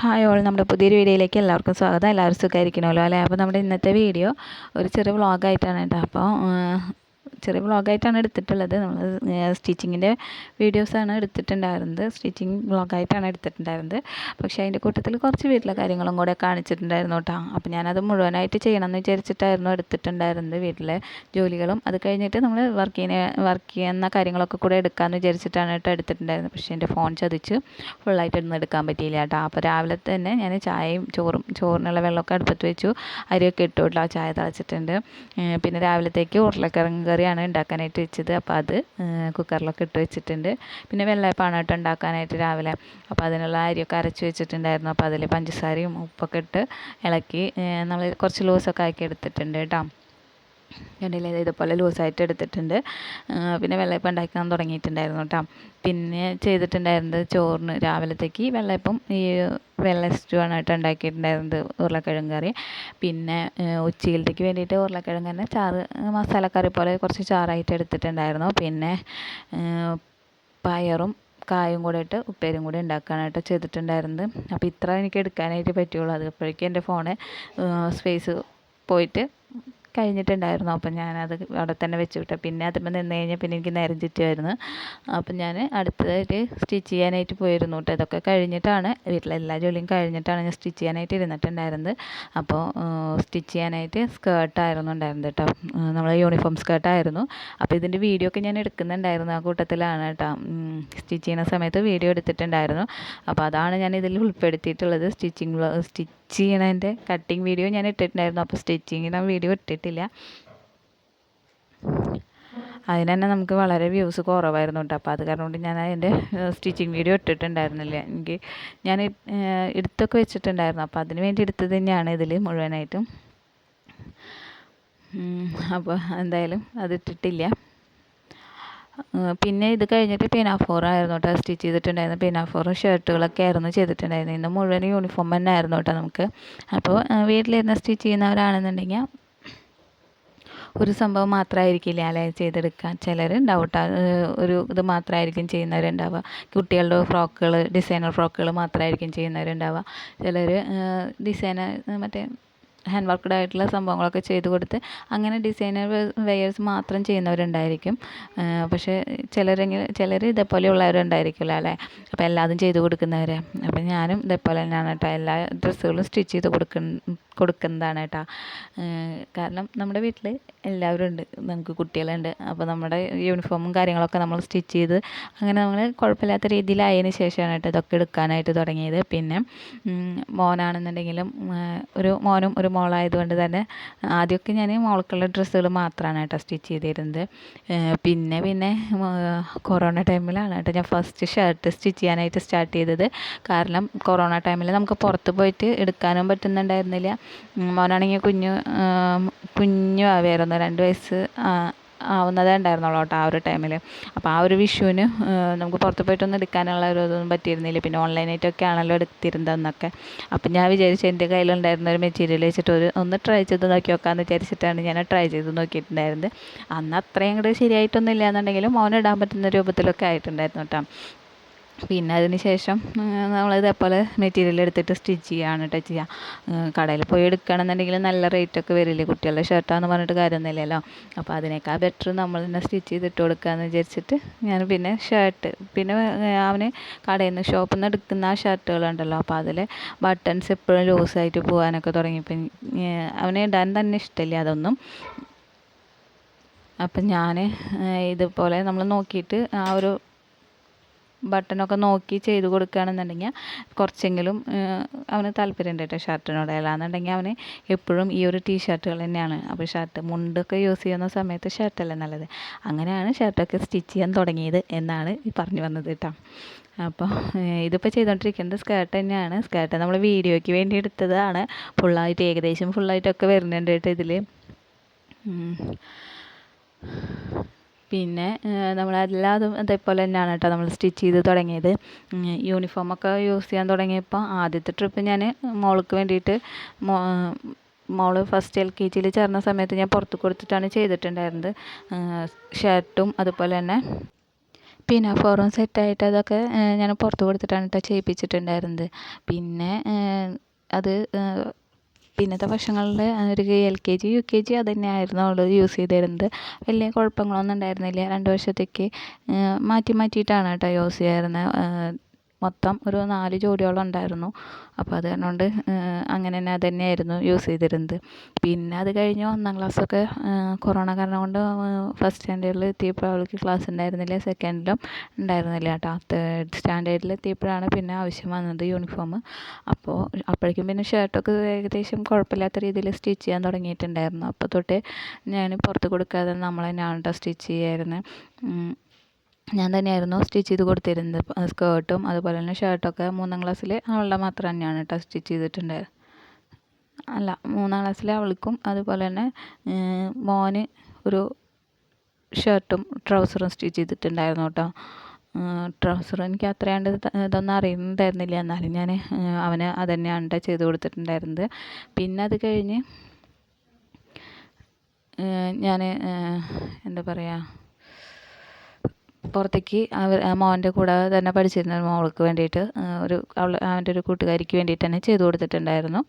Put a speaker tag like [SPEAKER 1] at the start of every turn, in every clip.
[SPEAKER 1] Hi all നമ്മുടെ പുതിയൊരു വീഡിയോയിലേക്ക് എല്ലാവർക്കും സ്വാഗതം. എല്ലാവരും സുഖമായിരിക്കണമല്ലോ അല്ലേ? അപ്പോൾ നമ്മുടെ ഇന്നത്തെ വീഡിയോ ഒരു ചെറിയ വ്ളോഗായിട്ടാണ് കേട്ടോ. അപ്പോൾ ചെറിയ വ്ളോഗായിട്ടാണ് എടുത്തിട്ടുള്ളത്. നമ്മൾ സ്റ്റിച്ചിങ്ങിന്റെ വീഡിയോസാണ് എടുത്തിട്ടുണ്ടായിരുന്നത്. സ്റ്റിച്ചിങ് വ്ളോഗായിട്ടാണ് എടുത്തിട്ടുണ്ടായിരുന്നത്. പക്ഷേ അതിന്റെ കൂട്ടത്തിൽ കുറച്ച് വീട്ടിലെ കാര്യങ്ങളും കൂടെ കാണിച്ചിട്ടുണ്ടായിരുന്നു കേട്ടോ. അപ്പോൾ ഞാനത് മുഴുവനായിട്ട് ചെയ്യണമെന്ന് വിചാരിച്ചിട്ടായിരുന്നു എടുത്തിട്ടുണ്ടായിരുന്നത് വീട്ടിലെ ജോലികളും. അത് കഴിഞ്ഞിട്ട് നമ്മൾ വർക്ക് ചെയ്യുന്ന വർക്ക് ചെയ്യുന്ന കാര്യങ്ങളൊക്കെ കൂടെ എടുക്കാമെന്ന് വിചാരിച്ചിട്ടാണ് കേട്ടോ എടുത്തിട്ടുണ്ടായിരുന്നത്. പക്ഷേ എന്റെ ഫോൺ ചതിച്ച് ഫുള്ളായിട്ട് ഒന്നും എടുക്കാൻ പറ്റിയില്ല കേട്ടോ. അപ്പോൾ രാവിലെ തന്നെ ഞാൻ ചായയും ചോറും ചോറിനുള്ള വെള്ളമൊക്കെ അടുപ്പത്ത് വെച്ചു. അരിയൊക്കെ ഇട്ടു കേട്ടോ. ചായ തിളച്ചിട്ടുണ്ട്. പിന്നെ രാവിലത്തേക്ക് ഉരുളക്കിഴങ്ങ് കറിയാണ് ഉണ്ടാക്കാനായിട്ട് വെച്ചത്. അപ്പോൾ അത് കുക്കറിലൊക്കെ ഇട്ട് വെച്ചിട്ടുണ്ട്. പിന്നെ വെള്ളയപ്പമാണ് കേട്ടോ ഉണ്ടാക്കാനായിട്ട് രാവിലെ അപ്പോൾ അതിനുള്ള അരിയൊക്കെ അരച്ച് വെച്ചിട്ടുണ്ടായിരുന്നു. അപ്പോൾ അതിൽ പഞ്ചസാരയും ഉപ്പൊക്കെ ഇട്ട് ഇളക്കി നമ്മൾ കുറച്ച് ലൂസൊക്കെ ആക്കി എടുത്തിട്ടുണ്ട് കേട്ടോ. കണ്ടില്ലേ? ഇതുപോലെ ലൂസായിട്ട് എടുത്തിട്ടുണ്ട്. പിന്നെ വെള്ളയപ്പം ഉണ്ടാക്കാൻ തുടങ്ങിയിട്ടുണ്ടായിരുന്നു കേട്ടോ. പിന്നെ ചെയ്തിട്ടുണ്ടായിരുന്നത് ചോറിന് രാവിലത്തേക്ക് വെള്ളയപ്പം ഈ വെള്ള സ്റ്റൂ ആണ് കേട്ടോ ഉണ്ടാക്കിയിട്ടുണ്ടായിരുന്നത് ഉരുളക്കിഴങ്ങ് കറി. പിന്നെ ഉച്ചയിലത്തേക്ക് വേണ്ടിയിട്ട് ഉരുളക്കിഴങ്ങ് തന്നെ ചാറ് മസാലക്കറി പോലെ കുറച്ച് ചാറായിട്ട് എടുത്തിട്ടുണ്ടായിരുന്നു. പിന്നെ പയറും കായും കൂടെ ഇട്ട് ഉപ്പേരും കൂടി ഉണ്ടാക്കാനായിട്ട് ചെയ്തിട്ടുണ്ടായിരുന്നത്. അപ്പോൾ ഇത്ര എനിക്ക് എടുക്കാനായിട്ട് പറ്റുള്ളൂ. അത് അപ്പോഴേക്കും എന്റെ ഫോണ് സ്പേസ് പോയിട്ട് കഴിഞ്ഞിട്ടുണ്ടായിരുന്നു. അപ്പം ഞാനത് അവിടെ തന്നെ വെച്ച് വിട്ടു. പിന്നെ അതിന്മേൽ നിന്ന് കഴിഞ്ഞാൽ പിന്നെ എനിക്ക് നേരം ചുറ്റുമായിരുന്നു അപ്പം ഞാൻ അടുത്തതായിട്ട് സ്റ്റിച്ച് ചെയ്യാനായിട്ട് പോയിരുന്നു കേട്ടോ. ഇതൊക്കെ കഴിഞ്ഞിട്ടാണ് വീട്ടിലെ എല്ലാ ജോലിയും കഴിഞ്ഞിട്ടാണ് ഞാൻ സ്റ്റിച്ച് ചെയ്യാനായിട്ട് ഇരുന്നിട്ടുണ്ടായിരുന്നത്. അപ്പോൾ സ്റ്റിച്ച് ചെയ്യാനായിട്ട് സ്കേർട്ടായിരുന്നു ഉണ്ടായിരുന്നത് കേട്ടോ. നമ്മൾ യൂണിഫോം സ്കേർട്ടായിരുന്നു. അപ്പോൾ ഇതിന്റെ വീഡിയോ ഒക്കെ ഞാൻ എടുക്കുന്നുണ്ടായിരുന്നു ആ കൂട്ടത്തിലാണ് കേട്ടോ. സ്റ്റിച്ച് ചെയ്യുന്ന സമയത്ത് വീഡിയോ എടുത്തിട്ടുണ്ടായിരുന്നു. അപ്പോൾ അതാണ് ഞാൻ ഇതിൽ ഉൾപ്പെടുത്തിയിട്ടുള്ളത് സ്റ്റിച്ചിങ് സ്റ്റിച്ച് ചെയ്യണതിന്റെ കട്ടിങ് വീഡിയോ ഞാൻ ഇട്ടിട്ടുണ്ടായിരുന്നു. അപ്പോൾ സ്റ്റിച്ചിങ്ങിന്റെ വീഡിയോ ഇട്ടിട്ടില്ല. അതിന് തന്നെ നമുക്ക് വളരെ വ്യൂസ് കുറവായിരുന്നു കേട്ടോ അപ്പോൾ അത് കാരണം കൊണ്ട് ഞാൻ അതിന്റെ സ്റ്റിച്ചിങ് വീഡിയോ ഇട്ടിട്ടുണ്ടായിരുന്നില്ല. എനിക്ക് ഞാൻ എടുത്തൊക്കെ വെച്ചിട്ടുണ്ടായിരുന്നു. അപ്പോൾ അതിന് വേണ്ടി എടുത്തത് തന്നെയാണ് ഇതിൽ മുഴുവനായിട്ടും. അപ്പോൾ എന്തായാലും അത് ഇട്ടിട്ടില്ല. പിന്നെ ഇത് കഴിഞ്ഞിട്ട് പിനാഫോർ ആയിരുന്നു കേട്ടോ സ്റ്റിച്ച് ചെയ്തിട്ടുണ്ടായിരുന്നത് പിനാഫോറും ഷർട്ടുകളൊക്കെ ആയിരുന്നു ചെയ്തിട്ടുണ്ടായിരുന്നത് ഇന്ന് മുഴുവൻ യൂണിഫോം തന്നെ ആയിരുന്നു കേട്ടോ നമുക്ക്. അപ്പോൾ വീട്ടിലിരുന്ന് സ്റ്റിച്ച് ചെയ്യുന്നവരാണെന്നുണ്ടെങ്കിൽ ഒരു സംഭവം മാത്രമായിരിക്കില്ല അല്ലെ ചെയ്തെടുക്കാൻ? ചിലർ ഡൗട്ട് ഒരു ഇത് മാത്രമായിരിക്കും ചെയ്യുന്നവരുണ്ടാവുക. കുട്ടികളുടെ ഫ്രോക്കുകൾ ഡിസൈനർ ഫ്രോക്കുകൾ മാത്രമായിരിക്കും ചെയ്യുന്നവരുണ്ടാവുക. ചിലർ ഡിസൈനർ മറ്റേ ഹാൻഡ് വർക്ക്ഡ് ആയിട്ടുള്ള സംഭവങ്ങളൊക്കെ ചെയ്ത് കൊടുത്ത് അങ്ങനെ ഡിസൈനർ വെയേഴ്സ് മാത്രം ചെയ്യുന്നവരുണ്ടായിരിക്കും. പക്ഷേ ചിലരെങ്കിലും ചിലർ ഇതേപോലെയുള്ളവരുണ്ടായിരിക്കില്ല അല്ലേ? അപ്പോൾ എല്ലാതും ചെയ്ത് കൊടുക്കുന്നവർ അപ്പോൾ ഞാനും ഇതേപോലെ തന്നെയാണ് കേട്ടോ. എല്ലാ ഡ്രസ്സുകളും സ്റ്റിച്ച് ചെയ്ത് കൊടുക്കുന്ന കൊടുക്കുന്നതാണ് കേട്ടോ. കാരണം നമ്മുടെ വീട്ടിൽ എല്ലാവരും ഉണ്ട്. നമുക്ക് കുട്ടികളുണ്ട്. അപ്പോൾ നമ്മുടെ യൂണിഫോമും കാര്യങ്ങളൊക്കെ നമ്മൾ സ്റ്റിച്ച് ചെയ്ത് അങ്ങനെ നമ്മൾ കുഴപ്പമില്ലാത്ത രീതിയിലായതിന് ശേഷമാണ് കേട്ടോ ഇതൊക്കെ എടുക്കാനായിട്ട് തുടങ്ങിയത്. പിന്നെ മോനാണെന്നുണ്ടെങ്കിലും ഒരു മോനും ഒരു മോളായതുകൊണ്ട് തന്നെ ആദ്യമൊക്കെ ഞാൻ മോൾക്കുള്ള ഡ്രസ്സുകൾ മാത്രമാണ് കേട്ടോ സ്റ്റിച്ച് ചെയ്തിരുന്നത്. പിന്നെ പിന്നെ കൊറോണ ടൈമിലാണ് കേട്ടോ ഞാൻ ഫസ്റ്റ് ഷർട്ട് സ്റ്റിച്ച് ചെയ്യാനായിട്ട് സ്റ്റാർട്ട് ചെയ്തത്. കാരണം കൊറോണ ടൈമിൽ നമുക്ക് പുറത്ത് പോയിട്ട് എടുക്കാനും പറ്റുന്നുണ്ടായിരുന്നില്ല. മോനാണെങ്കിൽ കുഞ്ഞു കുഞ്ഞു ആവുമായിരുന്നു രണ്ട് വയസ്സ് ആവുന്നതേ ഉണ്ടായിരുന്നുള്ളൂ കേട്ടോ ആ ഒരു ടൈമിൽ അപ്പോൾ ആ ഒരു വിഷുവിന് നമുക്ക് പുറത്ത് പോയിട്ടൊന്നും എടുക്കാനുള്ള ഒരു ഇതൊന്നും പറ്റിയിരുന്നില്ല. പിന്നെ ഓൺലൈനായിട്ടൊക്കെ ആണല്ലോ എടുത്തിരുന്നതെന്നൊക്കെ. അപ്പം ഞാൻ വിചാരിച്ചു എന്റെ കയ്യിലുണ്ടായിരുന്ന ഒരു മെറ്റീരിയൽ വെച്ചിട്ട് ഒരു ഒന്ന് ട്രൈ ചെയ്ത് നോക്കി നോക്കാമെന്ന് വിചാരിച്ചിട്ടാണ് ഞാൻ ട്രൈ ചെയ്ത് നോക്കിയിട്ടുണ്ടായിരുന്നത്. അന്ന് അത്രയും കൂടെ ശരിയായിട്ടൊന്നും ഇല്ല എന്നുണ്ടെങ്കിലും മോനിടാൻ പറ്റുന്ന രൂപത്തിലൊക്കെ ആയിട്ടുണ്ടായിരുന്നു കേട്ടോ. പിന്നെ അതിന് ശേഷം നമ്മൾ ഇതേപോലെ മെറ്റീരിയൽ എടുത്തിട്ട് സ്റ്റിച്ച് ചെയ്യുകയാണ് കേട്ടോ ചെയ്യുക കടയിൽ പോയി എടുക്കുകയാണെന്നുണ്ടെങ്കിൽ നല്ല റേറ്റൊക്കെ വരില്ലേ കുട്ടികളുടെ ഷർട്ടാന്ന് പറഞ്ഞിട്ട് കാര്യമൊന്നുമില്ലല്ലോ. അപ്പോൾ അതിനേക്കാൾ ബെറ്റർ നമ്മൾ തന്നെ സ്റ്റിച്ച് ചെയ്തിട്ട് കൊടുക്കാമെന്ന് വിചാരിച്ചിട്ട് ഞാൻ പിന്നെ ഷർട്ട് പിന്നെ അവന് കടയിൽ നിന്ന് ഷോപ്പിൽ നിന്ന് എടുക്കുന്ന ആ ഷർട്ടുകളുണ്ടല്ലോ അപ്പോൾ അതിൽ ബട്ടൺസ് എപ്പോഴും ലൂസായിട്ട് പോകാനൊക്കെ തുടങ്ങിയപ്പോൾ അവന് ഇടാൻ തന്നെ ഇഷ്ടമില്ല അതൊന്നും. അപ്പം ഞാൻ ഇതുപോലെ നമ്മൾ നോക്കിയിട്ട് ആ ഒരു ബട്ടണൊക്കെ നോക്കി ചെയ്ത് കൊടുക്കുകയാണെന്നുണ്ടെങ്കിൽ കുറച്ചെങ്കിലും അവന് താല്പര്യമുണ്ട് കേട്ടോ ഷർട്ടിനോട്. അല്ലാന്നുണ്ടെങ്കിൽ അവന് എപ്പോഴും ഈ ഒരു ടീ ഷർട്ടുകൾ തന്നെയാണ്. അപ്പോൾ ഷർട്ട് മുണ്ടൊക്കെ യൂസ് ചെയ്യുന്ന സമയത്ത് ഷർട്ടല്ലേ നല്ലത്? അങ്ങനെയാണ് ഷർട്ടൊക്കെ സ്റ്റിച്ച് ചെയ്യാൻ തുടങ്ങിയത് എന്നാണ് ഈ പറഞ്ഞു വന്നത് കേട്ടോ. അപ്പോൾ ഇതിപ്പോൾ ചെയ്തുകൊണ്ടിരിക്കുന്നത് സ്കേർട്ട് തന്നെയാണ്. സ്കേർട്ട് നമ്മൾ വീഡിയോയ്ക്ക് വേണ്ടി എടുത്തതാണ്. ഫുള്ളായിട്ട് ഏകദേശം ഫുള്ളായിട്ടൊക്കെ വരുന്നുണ്ട് കേട്ടോ ഇതിൽ പിന്നെ നമ്മൾ എല്ലാതും അതേപോലെ തന്നെയാണ് കേട്ടോ നമ്മൾ സ്റ്റിച്ച് ചെയ്ത് തുടങ്ങിയത്. യൂണിഫോമൊക്കെ യൂസ് ചെയ്യാൻ തുടങ്ങിയപ്പോൾ ആദ്യത്തെ ട്രിപ്പ് ഞാൻ മോൾക്ക് വേണ്ടിയിട്ട് മോൾ ഫസ്റ്റ് എൽ കെ ജിയിൽ ചേർന്ന സമയത്ത് ഞാൻ പുറത്ത് കൊടുത്തിട്ടാണ് ചെയ്തിട്ടുണ്ടായിരുന്നത്. ഷർട്ടും അതുപോലെ തന്നെ പിന്നെ ഫോറും സെറ്റായിട്ട് അതൊക്കെ ഞാൻ പുറത്ത് കൊടുത്തിട്ടാണ് കേട്ടോ ചെയ്യിപ്പിച്ചിട്ടുണ്ടായിരുന്നത്. പിന്നെ അത് പിന്നത്തെ വർഷങ്ങളിൽ ഒരു L K G U K G അത് തന്നെയായിരുന്നു അവൾ യൂസ് ചെയ്തിരുന്നത്. വലിയ കുഴപ്പങ്ങളൊന്നും ഉണ്ടായിരുന്നില്ല. രണ്ട് വർഷത്തേക്ക് മാറ്റി മാറ്റിയിട്ടാണ് കേട്ടോ യൂസ് ചെയ്യാറുള്ളത് മൊത്തം ഒരു നാല് ജോഡിയോളം ഉണ്ടായിരുന്നു. അപ്പോൾ അത് കാരണം കൊണ്ട് അങ്ങനെ തന്നെ അത് തന്നെയായിരുന്നു യൂസ് ചെയ്തിരുന്നത്. പിന്നെ അത് കഴിഞ്ഞ് ഒന്നാം ക്ലാസ്സൊക്കെ കൊറോണ കാരണം കൊണ്ട് ഫസ്റ്റ് സ്റ്റാൻഡേർഡിൽ എത്തിയപ്പോൾ അവൾക്ക് ക്ലാസ് ഉണ്ടായിരുന്നില്ല. സെക്കൻഡിലും ഉണ്ടായിരുന്നില്ല കേട്ടോ തേർഡ് സ്റ്റാൻഡേർഡിൽ എത്തിയപ്പോഴാണ് പിന്നെ ആവശ്യം വന്നത് യൂണിഫോം അപ്പോൾ അപ്പോഴേക്കും പിന്നെ ഷർട്ടൊക്കെ ഏകദേശം കുഴപ്പമില്ലാത്ത രീതിയിൽ സ്റ്റിച്ച് ചെയ്യാൻ തുടങ്ങിയിട്ടുണ്ടായിരുന്നു. അപ്പോൾ തൊട്ട് ഞാൻ പുറത്ത് കൊടുക്കാതെ നമ്മൾ തന്നെയാണ് കേട്ടോ സ്റ്റിച്ച് ചെയ്യായിരുന്നത് ഞാൻ തന്നെയായിരുന്നു സ്റ്റിച്ച് ചെയ്ത് കൊടുത്തിരുന്നത്. സ്കേർട്ടും അതുപോലെ തന്നെ ഷർട്ടൊക്കെ മൂന്നാം ക്ലാസ്സിൽ അവളുടെ മാത്രം തന്നെയാണ് കേട്ടോ സ്റ്റിച്ച് ചെയ്തിട്ടുണ്ടായത്. അല്ല മൂന്നാം ക്ലാസ്സിലെ അവൾക്കും അതുപോലെ തന്നെ മോന് ഒരു ഷർട്ടും ട്രൗസറും സ്റ്റിച്ച് ചെയ്തിട്ടുണ്ടായിരുന്നു കേട്ടോ ട്രൗസർ എനിക്ക് അത്രയാണ്ട് ഇതൊന്നും അറിയുന്നുണ്ടായിരുന്നില്ല. എന്നാലും ഞാൻ അവന് അത് തന്നെയാണ് കേട്ടോ ചെയ്ത് കൊടുത്തിട്ടുണ്ടായിരുന്നത്. പിന്നെ അത് കഴിഞ്ഞ് ഞാൻ എന്താ പറയുക പുറത്തേക്ക് മോന്റെ കൂടെ തന്നെ പഠിച്ചിരുന്ന മോൾക്ക് വേണ്ടിയിട്ട് ഒരു അവൾ അവന്റെ ഒരു കൂട്ടുകാരിക്ക് വേണ്ടിയിട്ട് തന്നെ ചെയ്തു കൊടുത്തിട്ടുണ്ടായിരുന്നു.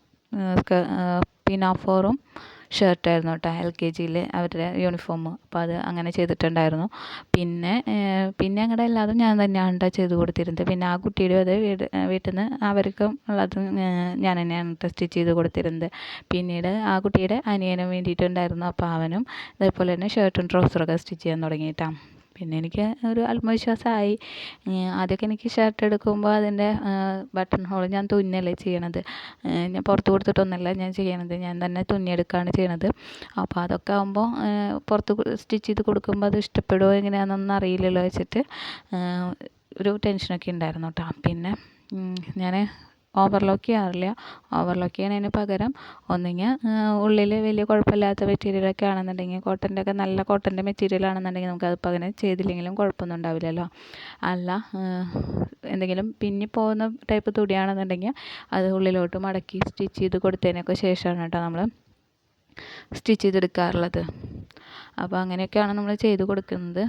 [SPEAKER 1] പിനാഫോറും ഷർട്ടായിരുന്നു കേട്ടോ എൽ കെ ജിയിൽ അവരുടെ യൂണിഫോം. അപ്പോൾ അത് അങ്ങനെ ചെയ്തിട്ടുണ്ടായിരുന്നു. പിന്നെ പിന്നെ അങ്ങടെ എല്ലാതും ഞാൻ തന്നെയാണ് കേട്ടോ ചെയ്ത് കൊടുത്തിരുന്നത്. പിന്നെ ആ കുട്ടിയുടെ അത് വീട് വീട്ടിൽ നിന്ന് അവർക്കും ഉള്ളതും ഞാൻ തന്നെയാണ് സ്റ്റിച്ച് ചെയ്ത് കൊടുത്തിരുന്നത്. പിന്നീട് ആ കുട്ടിയുടെ അനിയനും വേണ്ടിയിട്ടുണ്ടായിരുന്നു. അപ്പോൾ അവനും ഇതേപോലെ തന്നെ ഷർട്ടും ട്രൗസറൊക്കെ സ്റ്റിച്ച് ചെയ്യാൻ തുടങ്ങിയിട്ടാണ് പിന്നെ എനിക്ക് ഒരു ആത്മവിശ്വാസമായി. ആദ്യമൊക്കെ എനിക്ക് ഷർട്ട് എടുക്കുമ്പോൾ അതിന്റെ ബട്ടൺ ഹോൾ ഞാൻ തുന്നല്ലേ ചെയ്യണത്. ഞാൻ പുറത്ത് കൊടുത്തിട്ടൊന്നുമല്ല ഞാൻ ചെയ്യണത്. ഞാൻ തന്നെ തുന്നിയെടുക്കുകയാണ് ചെയ്യണത്. അപ്പോൾ അതൊക്കെ ആകുമ്പോൾ പുറത്ത് സ്റ്റിച്ച് ചെയ്ത് കൊടുക്കുമ്പോൾ അത് ഇഷ്ടപ്പെടുമോ എങ്ങനെയാണെന്നൊന്നും അറിയില്ലല്ലോ വെച്ചിട്ട് ഒരു ടെൻഷനൊക്കെ ഉണ്ടായിരുന്നു കേട്ടോ. പിന്നെ ഞാൻ ഓവർലോക്ക് ചെയ്യാറില്ല. ഓവർലോക്ക് ചെയ്യുന്നതിന് പകരം ഒന്നുകിൽ ഉള്ളിൽ വലിയ കുഴപ്പമില്ലാത്ത മെറ്റീരിയലൊക്കെ ആണെന്നുണ്ടെങ്കിൽ കോട്ടന്റെ ഒക്കെ നല്ല കോട്ടന്റെ മെറ്റീരിയൽ ആണെന്നുണ്ടെങ്കിൽ നമുക്ക് അതിപ്പോൾ അങ്ങനെ ചെയ്തില്ലെങ്കിലും കുഴപ്പമൊന്നും ഉണ്ടാവില്ലല്ലോ. അല്ല എന്തെങ്കിലും പിന്നി പോകുന്ന ടൈപ്പ് തുടിയാണെന്നുണ്ടെങ്കിൽ അത് ഉള്ളിലോട്ട് മടക്കി സ്റ്റിച്ച് ചെയ്ത് കൊടുത്തതിനൊക്കെ ശേഷമാണ് കേട്ടോ നമ്മൾ സ്റ്റിച്ച് ചെയ്തെടുക്കാറുള്ളത്. അപ്പോൾ അങ്ങനെയൊക്കെയാണ് നമ്മൾ ചെയ്ത് കൊടുക്കുന്നത്.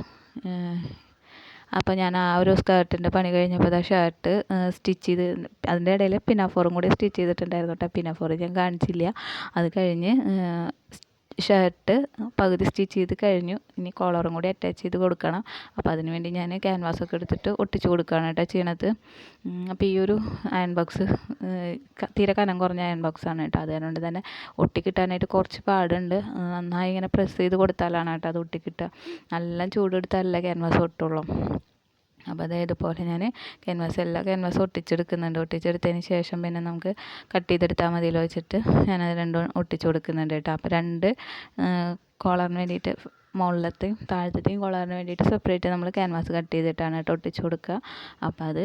[SPEAKER 1] അപ്പോൾ ഞാൻ ആ ഒരു സ്കേർട്ടിന്റെ പണി കഴിഞ്ഞപ്പോൾ ആ ഷർട്ട് സ്റ്റിച്ച് ചെയ്ത് അതിന്റെ ഇടയിൽ പിനാഫോറും കൂടി സ്റ്റിച്ച് ചെയ്തിട്ടുണ്ടായിരുന്നു കേട്ടോ പിനാഫോർ ഞാൻ കാണിച്ചില്ല. അത് കഴിഞ്ഞ് ഷർട്ട് പകുതി സ്റ്റിച്ച് ചെയ്ത് കഴിഞ്ഞു. ഇനി കോളറും കൂടി അറ്റാച്ച് ചെയ്ത് കൊടുക്കണം. അപ്പോൾ അതിന് വേണ്ടി ഞാൻ ക്യാൻവാസൊക്കെ എടുത്തിട്ട് ഒട്ടിച്ച് കൊടുക്കുകയാണ് കേട്ടോ ചെയ്യണത്. അപ്പോൾ ഈ ഒരു അയൺ ബോക്സ് തീരെ കനം കുറഞ്ഞ അയൺ ആണ് കേട്ടോ. അതുകൊണ്ട് തന്നെ ഒട്ടിക്കിട്ടാനായിട്ട് കുറച്ച് പാടുണ്ട്. നന്നായി ഇങ്ങനെ പ്രസ് ചെയ്ത് കൊടുത്താലാണ് കേട്ടോ അത് ഒട്ടിക്കിട്ടുക. നല്ല ചൂടെടുത്താലല്ലേ ക്യാൻവാസ് ഒട്ടുള്ളൂ. അപ്പോൾ അതായത് ഇതുപോലെ ഞാൻ ക്യാൻവാസ് എല്ലാ ക്യാൻവാസ് ഒട്ടിച്ചെടുക്കുന്നുണ്ട്. ഒട്ടിച്ചെടുത്തതിന് ശേഷം പിന്നെ നമുക്ക് കട്ട് ചെയ്തെടുത്താൽ മതിയല്ലോ വെച്ചിട്ട്. ഞാനത് രണ്ടും ഒട്ടിച്ച് കൊടുക്കുന്നുണ്ട് കേട്ടോ. അപ്പോൾ രണ്ട് കോളറിന് വേണ്ടിയിട്ട് മുകളിലത്തെയും താഴത്തെയും കോളറിന് വേണ്ടിയിട്ട് സെപ്പറേറ്റ് നമ്മൾ ക്യാൻവാസ് കട്ട് ചെയ്തിട്ടാണ് കേട്ടോ ഒട്ടിച്ച് കൊടുക്കുക. അപ്പോൾ അത്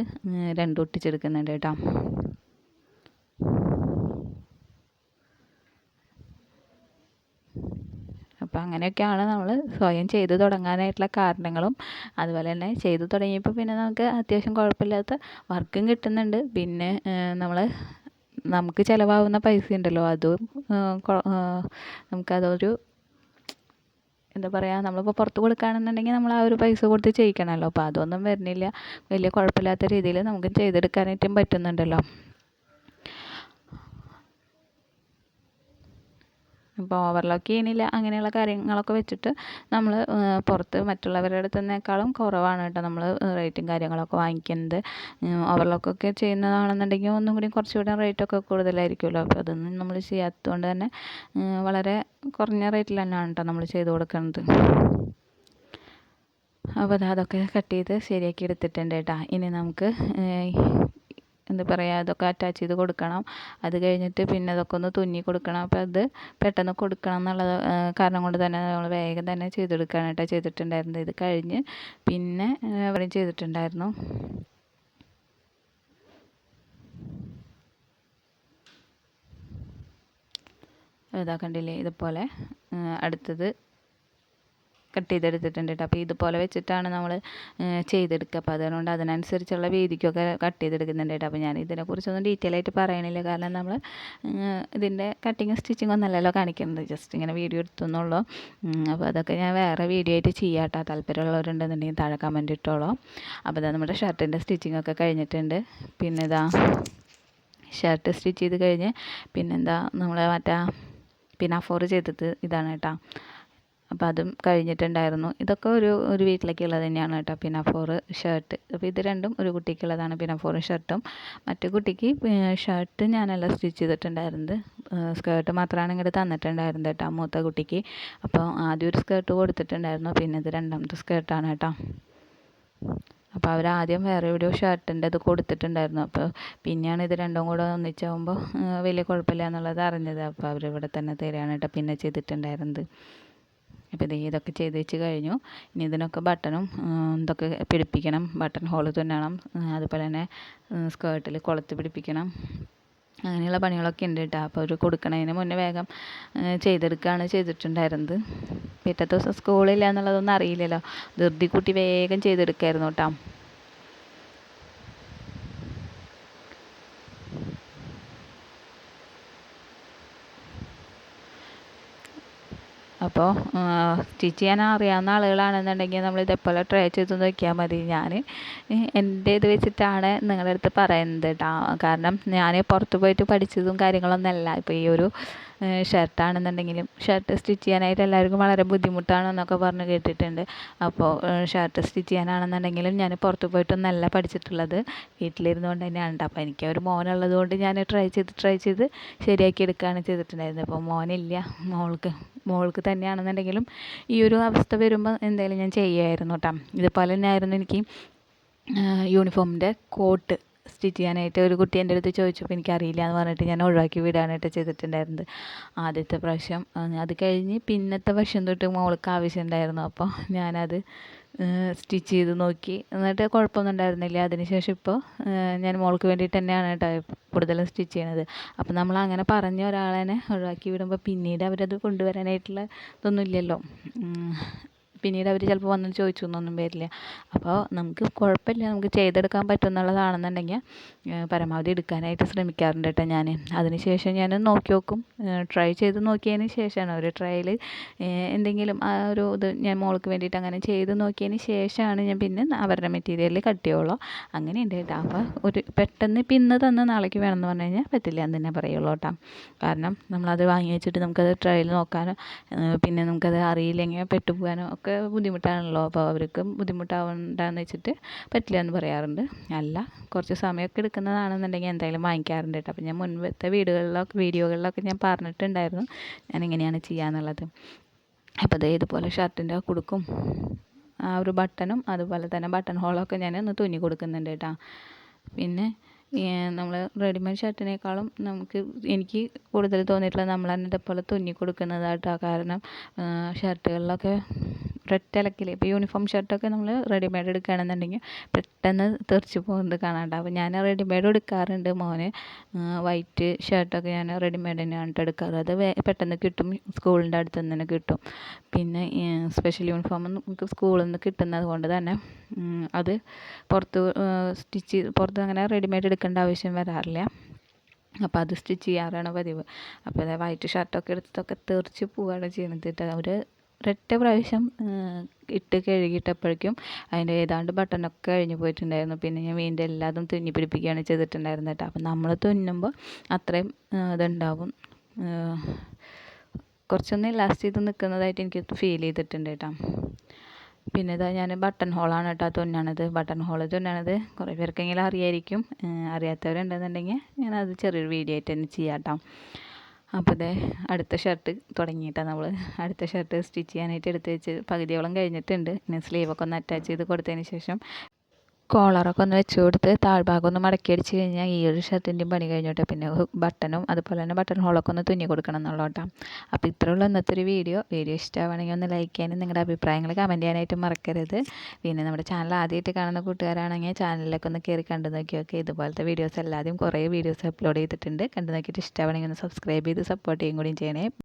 [SPEAKER 1] രണ്ടും ഒട്ടിച്ചെടുക്കുന്നുണ്ട് കേട്ടോ അപ്പോൾ അങ്ങനെയൊക്കെയാണ് നമ്മൾ സ്വയം ചെയ്ത് തുടങ്ങാനായിട്ടുള്ള കാരണങ്ങളും. അതുപോലെ തന്നെ ചെയ്ത് തുടങ്ങിയപ്പോൾ പിന്നെ നമുക്ക് അത്യാവശ്യം കുഴപ്പമില്ലാത്ത വർക്കും കിട്ടുന്നുണ്ട്. പിന്നെ നമ്മൾ നമുക്ക് ചിലവാകുന്ന പൈസ ഉണ്ടല്ലോ. അതും നമുക്കതൊരു എന്താ പറയുക നമ്മളിപ്പോൾ പുറത്ത് കൊടുക്കുകയാണെന്നുണ്ടെങ്കിൽ നമ്മൾ ആ ഒരു പൈസ കൊടുത്ത് ചെയ്യിക്കണമല്ലോ. അപ്പോൾ അതൊന്നും വരുന്നില്ല. വലിയ കുഴപ്പമില്ലാത്ത രീതിയിൽ നമുക്ക് ചെയ്തെടുക്കാനായിട്ടും പറ്റുന്നുണ്ടല്ലോ. ഇപ്പോൾ ഓവർലോക്ക് ചെയ്യണില്ല അങ്ങനെയുള്ള കാര്യങ്ങളൊക്കെ വെച്ചിട്ട് നമ്മൾ പുറത്ത് മറ്റുള്ളവരുടെ അടുത്ത് നിന്നേക്കാളും കുറവാണ് കേട്ടോ നമ്മൾ റേറ്റും കാര്യങ്ങളൊക്കെ വാങ്ങിക്കുന്നത്. ഓവർലോക്കൊക്കെ ചെയ്യുന്നതാണെന്നുണ്ടെങ്കിൽ ഒന്നും കൂടി കുറച്ചുകൂടി റേറ്റൊക്കെ കൂടുതലായിരിക്കുമല്ലോ. അപ്പോൾ അതൊന്നും നമ്മൾ ചെയ്യാത്തത് കൊണ്ട് തന്നെ വളരെ കുറഞ്ഞ റേറ്റിൽ തന്നെയാണ് കേട്ടോ നമ്മൾ ചെയ്ത് കൊടുക്കുന്നത്. അപ്പോൾ അതൊക്കെ കട്ട് ചെയ്ത് ശരിയാക്കി എടുത്തിട്ടുണ്ട് കേട്ടോ. ഇനി നമുക്ക് എന്താ പറയുക അതൊക്കെ അറ്റാച്ച് ചെയ്ത് കൊടുക്കണം. അത് കഴിഞ്ഞിട്ട് പിന്നെ അതൊക്കെ ഒന്ന് തുന്നി കൊടുക്കണം. അപ്പോൾ അത് പെട്ടെന്ന് കൊടുക്കണം എന്നുള്ളത് കാരണം കൊണ്ട് തന്നെ നമ്മൾ വേഗം തന്നെ ചെയ്തെടുക്കുകയാണ് കേട്ടോ ചെയ്തിട്ടുണ്ടായിരുന്നത്. ഇത് കഴിഞ്ഞ് പിന്നെ അവിടെയും ചെയ്തിട്ടുണ്ടായിരുന്നു. ഇതാ കണ്ടില്ലേ ഇതുപോലെ അടുത്തത് കട്ട് ചെയ്തെടുത്തിട്ടുണ്ട് കേട്ടോ അപ്പോൾ ഇതുപോലെ വെച്ചിട്ടാണ് നമ്മൾ ചെയ്തെടുക്കുക. അപ്പോൾ അതുകൊണ്ട് അതിനനുസരിച്ചുള്ള വീതിക്കൊക്കെ കട്ട് ചെയ്തെടുക്കുന്നുണ്ട് കേട്ടോ. അപ്പോൾ ഞാൻ ഇതിനെക്കുറിച്ചൊന്നും ഡീറ്റെയിൽ ആയിട്ട് പറയണില്ല. കാരണം നമ്മൾ ഇതിന്റെ കട്ടിങ് സ്റ്റിച്ചിങ് ഒന്നല്ലല്ലോ കാണിക്കുന്നത്. ജസ്റ്റ് ഇങ്ങനെ വീഡിയോ എടുത്തുന്നുള്ളൂ. അപ്പോൾ അതൊക്കെ ഞാൻ വേറെ വീഡിയോ ആയിട്ട് ചെയ്യാം കേട്ടോ താല്പര്യമുള്ളവരുണ്ടെന്നുണ്ടെങ്കിൽ താഴെ കമന്റ് ഇട്ടോളൂ. അപ്പോൾ ഇതാ നമ്മുടെ ഷർട്ടിന്റെ സ്റ്റിച്ചിങ് ഒക്കെ കഴിഞ്ഞിട്ടുണ്ട്. പിന്നെ ഇതാ ഷർട്ട് സ്റ്റിച്ച് ചെയ്ത് കഴിഞ്ഞ് പിന്നെന്താ നമ്മൾ മറ്റേ പിന്നെ പിനാഫോർ ചെയ്തത് ഇതാണ് കേട്ടോ. അപ്പോൾ അതും കഴിഞ്ഞിട്ടുണ്ടായിരുന്നു. ഇതൊക്കെ ഒരു ഒരു വീട്ടിലേക്കുള്ളത് തന്നെയാണ് കേട്ടോ. പിനാഫോർ ഷർട്ട് അപ്പോൾ ഇത് രണ്ടും ഒരു കുട്ടിക്കുള്ളതാണ് പിനാഫോറും ഷർട്ടും മറ്റു കുട്ടിക്ക് ഷർട്ട് ഞാനല്ല സ്റ്റിച്ച് ചെയ്തിട്ടുണ്ടായിരുന്നത്. സ്കേർട്ട് മാത്രമാണ് ഇങ്ങോട്ട് തന്നിട്ടുണ്ടായിരുന്നത് കേട്ടോ മൂത്ത കുട്ടിക്ക്. അപ്പോൾ ആദ്യം ഒരു സ്കേർട്ട് കൊടുത്തിട്ടുണ്ടായിരുന്നു. പിന്നെ ഇത് രണ്ടാമത്തെ സ്കേർട്ടാണ് കേട്ടോ. അപ്പോൾ അവർ ആദ്യം വേറെ എവിടെയോ ഷർട്ടിന്റെ അത് കൊടുത്തിട്ടുണ്ടായിരുന്നു. അപ്പോൾ പിന്നെയാണ് ഇത് രണ്ടും കൂടെ ഒന്നിച്ചാകുമ്പോൾ വലിയ കുഴപ്പമില്ല എന്നുള്ളത് അറിഞ്ഞത്. അപ്പോൾ അവർ ഇവിടെ തന്നെ തരികയാണ് കേട്ടോ പിന്നെ ചെയ്തിട്ടുണ്ടായിരുന്നത്. അപ്പോൾ ഇത് ഇതൊക്കെ ചെയ്ത് വെച്ച് കഴിഞ്ഞു. ഇനി ഇതിനൊക്കെ ബട്ടണും ഇതൊക്കെ പിടിപ്പിക്കണം. ബട്ടൺ ഹോൾ തുന്നണം. അതുപോലെ തന്നെ സ്കേർട്ടിൽ കൊളുത്ത് പിടിപ്പിക്കണം. അങ്ങനെയുള്ള പണികളൊക്കെ ഉണ്ട് കേട്ടോ. അപ്പോൾ ഒരു കൊടുക്കണതിന് മുന്നേ വേഗം ചെയ്തെടുക്കുകയാണ് ചെയ്തിട്ടുണ്ടായിരുന്നത്. പിറ്റത്തെ ദിവസം സ്കൂളില്ല എന്നുള്ളതൊന്നും അറിയില്ലല്ലോ. ധൃതി കൂട്ടി വേഗം ചെയ്തെടുക്കായിരുന്നു കേട്ടോ. അപ്പോൾ സ്റ്റിച്ച് ചെയ്യാൻ അറിയാവുന്ന ആളുകളാണെന്നുണ്ടെങ്കിൽ നമ്മൾ ഇതേപോലെ ട്രൈ ചെയ്ത് നോക്കിയാൽ മതി. ഞാൻ എന്റെ ഇത് വെച്ചിട്ടാണ് നിങ്ങളുടെ അടുത്ത് പറയുന്നത് കേട്ടോ കാരണം ഞാൻ പുറത്ത് പോയിട്ട് പഠിച്ചതും കാര്യങ്ങളൊന്നും അല്ല. ഇപ്പോൾ ഈ ഒരു ഷർട്ടാണെന്നുണ്ടെങ്കിലും ഷർട്ട് സ്റ്റിച്ച് ചെയ്യാനായിട്ട് എല്ലാവർക്കും വളരെ ബുദ്ധിമുട്ടാണെന്നൊക്കെ പറഞ്ഞ് കേട്ടിട്ടുണ്ട്. അപ്പോൾ ഷർട്ട് സ്റ്റിച്ച് ചെയ്യാനാണെന്നുണ്ടെങ്കിലും ഞാൻ പുറത്ത് പോയിട്ടൊന്നല്ല പഠിച്ചിട്ടുള്ളത്. വീട്ടിലിരുന്നുകൊണ്ട് തന്നെയാണ് അപ്പോൾ എനിക്ക് ഒരു മോനുള്ളത് കൊണ്ട് ഞാൻ ട്രൈ ചെയ്ത് ട്രൈ ചെയ്ത് ശരിയാക്കി എടുക്കുകയാണ് ചെയ്തിട്ടുണ്ടായിരുന്നത്. അപ്പോൾ മോനില്ല മോൾക്ക് മോൾക്ക് തന്നെയാണെന്നുണ്ടെങ്കിലും ഈ ഒരു അവസ്ഥ വരുമ്പോൾ എന്തായാലും ഞാൻ ചെയ്യുമായിരുന്നു കേട്ടോ ഇതുപോലെ തന്നെയായിരുന്നു എനിക്ക് യൂണിഫോമിന്റെ കോട്ട് സ്റ്റിച്ച് ചെയ്യാനായിട്ട് ഒരു കുട്ടി എന്റെ അടുത്ത് ചോദിച്ചപ്പോൾ എനിക്കറിയില്ല എന്ന് പറഞ്ഞിട്ട് ഞാൻ ഒഴിവാക്കി വിടാനായിട്ട് ചെയ്തിട്ടുണ്ടായിരുന്നത്. ആദ്യത്തെ പ്രാവശ്യം അത് കഴിഞ്ഞ് പിന്നത്തെ വർഷം തൊട്ട് മോൾക്ക് ആവശ്യം ഉണ്ടായിരുന്നു അപ്പോൾ ഞാനത് സ്റ്റിച്ച് ചെയ്ത് നോക്കി. എന്നിട്ട് കുഴപ്പമൊന്നും ഉണ്ടായിരുന്നില്ല. അതിനുശേഷം ഇപ്പോൾ ഞാൻ മോൾക്ക് വേണ്ടിയിട്ട് തന്നെയാണ് കേട്ടോ കൂടുതലും സ്റ്റിച്ച് ചെയ്യണത്. അപ്പോൾ നമ്മൾ അങ്ങനെ പറഞ്ഞ ഒരാളെ ഒഴിവാക്കി വിടുമ്പോൾ പിന്നീട് അവരത് കൊണ്ടുവരാനായിട്ടുള്ള ഇതൊന്നും ഇല്ലല്ലോ. പിന്നീട് അവർ ചിലപ്പോൾ വന്ന് ചോദിച്ചു എന്നൊന്നും വരില്ല. അപ്പോൾ നമുക്ക് കുഴപ്പമില്ല. നമുക്ക് ചെയ്തെടുക്കാൻ പറ്റും എന്നുള്ളതാണെന്നുണ്ടെങ്കിൽ പരമാവധി എടുക്കാനായിട്ട് ശ്രമിക്കാറുണ്ട് കേട്ടോ ഞാൻ അതിനുശേഷം ഞാൻ നോക്കി നോക്കും. ട്രൈ ചെയ്ത് നോക്കിയതിന് ശേഷമാണ് ഒരു ട്രയൽ എന്തെങ്കിലും ആ ഒരു ഇത് ഞാൻ മോൾക്ക് വേണ്ടിയിട്ട് അങ്ങനെ ചെയ്ത് നോക്കിയതിന് ശേഷമാണ് ഞാൻ പിന്നെ അവരുടെ മെറ്റീരിയൽ കട്ട് ചെയ്യുള്ളൂ അങ്ങനെയുണ്ട് കേട്ടോ. അപ്പോൾ ഒരു പെട്ടെന്ന് ഇപ്പം ഇന്ന് തന്ന നാളേക്ക് വേണമെന്ന് പറഞ്ഞു കഴിഞ്ഞാൽ പറ്റില്ല. എന്ന് തന്നെ പറയുള്ളൂ കേട്ടോ. കാരണം നമ്മളത് വാങ്ങി വെച്ചിട്ട് നമുക്കത് ട്രയൽ നോക്കാനോ പിന്നെ നമുക്കത് അറിയില്ലെങ്കിൽ പെട്ടുപോകാനോ ഒക്കെ ബുദ്ധിമുട്ടാണല്ലോ. അപ്പോൾ അവർക്ക് ബുദ്ധിമുട്ടാവണ്ടെന്ന് വെച്ചിട്ട് പറ്റില്ല എന്ന് പറയാറുണ്ട്. അല്ല കുറച്ച് സമയമൊക്കെ എടുക്കുന്നതാണെന്നുണ്ടെങ്കിൽ എന്തായാലും വാങ്ങിക്കാറുണ്ട് കേട്ടോ. അപ്പോൾ ഞാൻ മുൻപത്തെ വീടുകളിലൊക്കെ വീഡിയോകളിലൊക്കെ ഞാൻ പറഞ്ഞിട്ടുണ്ടായിരുന്നു. ഞാൻ എങ്ങനെയാണ് ചെയ്യാന്നുള്ളത്. അപ്പോൾ അതേ ഇതുപോലെ ഷർട്ടിന്റെ കൊടുക്കും ആ ഒരു ബട്ടണും അതുപോലെ തന്നെ ബട്ടൺ ഹോളൊക്കെ ഞാൻ ഒന്ന് തുന്നി കൊടുക്കുന്നുണ്ട് കേട്ടോ. പിന്നെ നമ്മൾ റെഡിമെയ്ഡ് ഷർട്ടിനേക്കാളും നമുക്ക് എനിക്ക് കൂടുതൽ തോന്നിയിട്ടുള്ളത് നമ്മൾ തന്നെ ഇതേപോലെ തുന്നി കൊടുക്കുന്നതായിട്ടാണ് കാരണം ഷർട്ടുകളിലൊക്കെ ഒരൊറ്റ അലക്കിൽ ഇപ്പോൾ യൂണിഫോം ഷർട്ടൊക്കെ നമ്മൾ റെഡിമെയ്ഡ് എടുക്കുകയാണെന്നുണ്ടെങ്കിൽ പെട്ടെന്ന് തെറിച്ച് പോകുന്നത് കാണാണ്ട്. അപ്പോൾ ഞാൻ റെഡിമെയ്ഡ് എടുക്കാറുണ്ട് മോന്. വൈറ്റ് ഷർട്ടൊക്കെ ഞാൻ റെഡിമെയ്ഡ് തന്നെയാണ് എടുക്കാറ്. അത് പെട്ടെന്ന് കിട്ടും സ്കൂളിന്റെ അടുത്ത് തന്നെ കിട്ടും. പിന്നെ സ്പെഷ്യൽ യൂണിഫോം നമുക്ക് സ്കൂളിൽ നിന്ന് കിട്ടുന്നത് കൊണ്ട് തന്നെ അത് പുറത്ത് സ്റ്റിച്ച് പുറത്ത് അങ്ങനെ റെഡിമെയ്ഡ് എടുക്കേണ്ട ആവശ്യം വരാറില്ല. അപ്പോൾ അത് സ്റ്റിച്ച് ചെയ്യാറാണ് പതിവ്. അപ്പോൾ അതായത് വൈറ്റ് ഷർട്ടൊക്കെ എടുത്തൊക്കെ തെറിച്ച് പോവുകയാണ് ചെയ്യുന്നത്. ഒരു ഒരൊറ്റ പ്രാവശ്യം ഇട്ട് കഴുകിയിട്ടപ്പോഴേക്കും അതിന്റെ ഏതാണ്ട് ബട്ടണൊക്കെ കഴിഞ്ഞു പോയിട്ടുണ്ടായിരുന്നു. പിന്നെ ഞാൻ വീണ്ടും എല്ലാതും തുന്നി പിടിപ്പിക്കുകയാണ് ചെയ്തിട്ടുണ്ടായിരുന്നത് കേട്ടോ. അപ്പം നമ്മൾ തുന്നുമ്പോൾ അത്രയും ഇതുണ്ടാവും. കുറച്ചൊന്ന് ലാസ്റ്റ് ചെയ്ത് നിൽക്കുന്നതായിട്ട് എനിക്ക് ഫീൽ ചെയ്തിട്ടുണ്ട് കേട്ടോ. പിന്നെ ഇതാ ഞാൻ ബട്ടൺ ഹോളാണ് കേട്ടോ തുന്നണത്. ബട്ടൺ ഹോൾ തുന്നണത് കുറേ പേർക്കെങ്കിലും അറിയായിരിക്കും. അറിയാത്തവരുണ്ടെന്നുണ്ടെങ്കിൽ ഞാനത് ചെറിയൊരു വീഡിയോ ആയിട്ട് തന്നെ ചെയ്യാം കേട്ടോ. അപ്പോൾ ഇതേ അടുത്ത ഷർട്ട് തുടങ്ങിയിട്ടാണ് നമ്മൾ അടുത്ത ഷർട്ട് സ്റ്റിച്ച് ചെയ്യാനായിട്ട് എടുത്ത് വെച്ച് പകുതിയോളം കഴിഞ്ഞിട്ടുണ്ട്. ഇനി സ്ലീവൊക്കെ ഒന്ന് അറ്റാച്ച് ചെയ്ത് കൊടുത്തതിന് ശേഷം കോളറൊക്കെ ഒന്ന് വെച്ച് കൊടുത്ത് താഴ്ഭാഗം ഒന്ന് മടക്കി അടിച്ച് കഴിഞ്ഞാൽ ഈ ഒരു ഷർട്ടിന്റെയും പണി കഴിഞ്ഞോട്ടെ. പിന്നെ ബട്ടണും അതുപോലെ തന്നെ ബട്ടൺ ഹോളൊക്കെ ഒന്ന് തുന്നി കൊടുക്കണം എന്നുള്ള കേട്ടോ അപ്പോൾ ഇത്രയുള്ള ഇന്നത്തെ ഒരു വീഡിയോ. വീഡിയോ ഇഷ്ടമാണെങ്കിൽ ഒന്ന് ലൈക്ക് ചെയ്യാനും നിങ്ങളുടെ അഭിപ്രായങ്ങൾ കമന്റ് ചെയ്യാനായിട്ട് മറക്കരുത്. പിന്നെ നമ്മുടെ ചാനൽ ആദ്യമായിട്ട് കാണുന്ന കൂട്ടുകാരാണെങ്കിൽ ചാനലിലൊക്കെ ഒന്ന് കയറി കണ്ടു നോക്കിയൊക്കെ നോക്കി ഇതുപോലത്തെ വീഡിയോസ് എല്ലാവരും കുറേ വീഡിയോസ് അപ്ലോഡ് ചെയ്തിട്ടുണ്ട്. കണ്ടു നോക്കിയിട്ട് ഇഷ്ടമാണെങ്കിൽ ഒന്ന് സബ്സ്ക്രൈബ് ചെയ്ത് സപ്പോർട്ട് ചെയ്യും കൂടിയും ചെയ്യണേ.